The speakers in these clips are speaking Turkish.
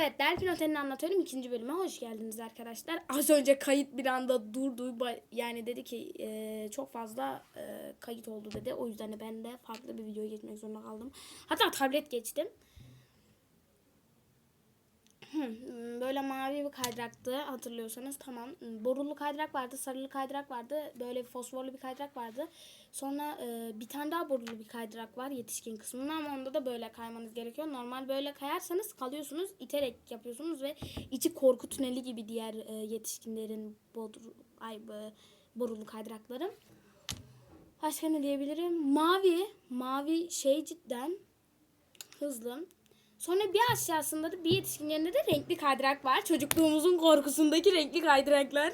Evet Delfin Oteli'ni anlatıyorum. ikinci bölüme hoş geldiniz arkadaşlar. Az önce kayıt bir anda durdu. Yani dedi ki e, çok fazla e, kayıt oldu dedi. O yüzden de ben de farklı bir videoya geçmek zorunda kaldım. Hatta tablet geçtim. Böyle mavi bir kaydıraktı hatırlıyorsanız tamam. Borulu kaydırak vardı, sarılı kaydırak vardı, böyle fosforlu bir kaydırak vardı. Sonra e, bir tane daha borulu bir kaydırak var yetişkin kısmında ama onda da böyle kaymanız gerekiyor. Normal böyle kayarsanız kalıyorsunuz, iterek yapıyorsunuz ve içi korku tüneli gibi diğer e, yetişkinlerin bodru, ay bu- borulu kaydırakları. Başka ne diyebilirim? Mavi, mavi şey cidden hızlı. Sonra bir aşağısında da bir yetişkin yerinde de renkli kaydırak var. Çocukluğumuzun korkusundaki renkli kaydıraklar.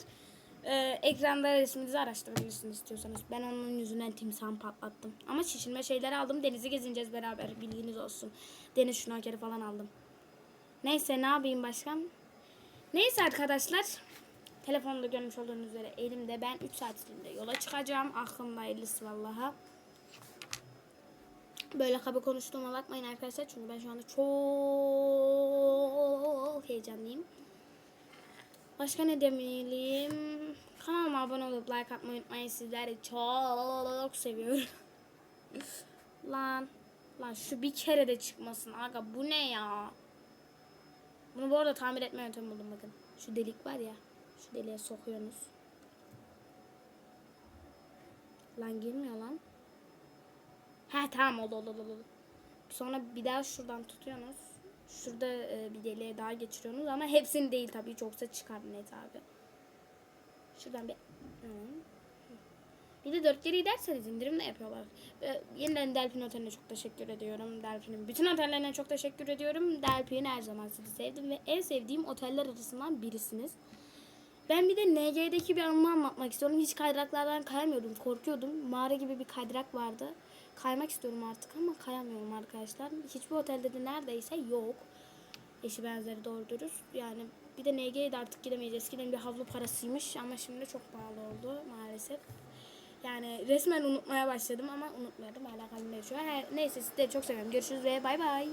Ee, ekranda resminizi araştırabilirsiniz istiyorsanız. Ben onun yüzünden timsah patlattım. Ama şişirme şeyleri aldım. Denizi gezineceğiz beraber. Bilginiz olsun. Deniz şnorkeli falan aldım. Neyse ne yapayım başkan? Neyse arkadaşlar. Telefonda görmüş olduğunuz üzere elimde. Ben 3 saat içinde yola çıkacağım. Aklımda hayırlısı vallaha. Böyle kaba konuştuğuma bakmayın arkadaşlar. Çünkü ben şu anda çok heyecanlıyım. Başka ne demeliyim? Kanalıma abone olup like atmayı unutmayın. Sizleri çok seviyorum. lan. Lan şu bir kere de çıkmasın. Aga bu ne ya? Bunu bu arada tamir etme yöntemi buldum bakın. Şu delik var ya. Şu deliğe sokuyorsunuz. Lan girmiyor lan. Ha tamam oldu oldu oldu. Sonra bir daha şuradan tutuyorsunuz. Şurada e, bir deliğe daha geçiriyorsunuz ama hepsini değil tabii çoksa çıkar net abi. Şuradan bir bir de dört geri giderseniz indirim de yapıyorlar. E, yeniden Delphin Oteli'ne çok teşekkür ediyorum. Delphin'in bütün otellerine çok teşekkür ediyorum. Delphin her zaman sizi sevdim ve en sevdiğim oteller arasından birisiniz. Ben bir de NG'deki bir anımı anlatmak istiyorum. Hiç kaydıraklardan kayamıyordum. Korkuyordum. Mağara gibi bir kaydırak vardı. Kaymak istiyorum artık ama kayamıyorum arkadaşlar. Hiçbir otelde de neredeyse yok. Eşi benzeri doğru dürüst. Yani bir de NG'ye de artık gidemeyiz. Eskiden bir havlu parasıymış ama şimdi çok pahalı oldu maalesef. Yani resmen unutmaya başladım ama unutmadım. Hala kalbimde yaşıyor. Neyse sizleri çok seviyorum. Görüşürüz ve bay bay.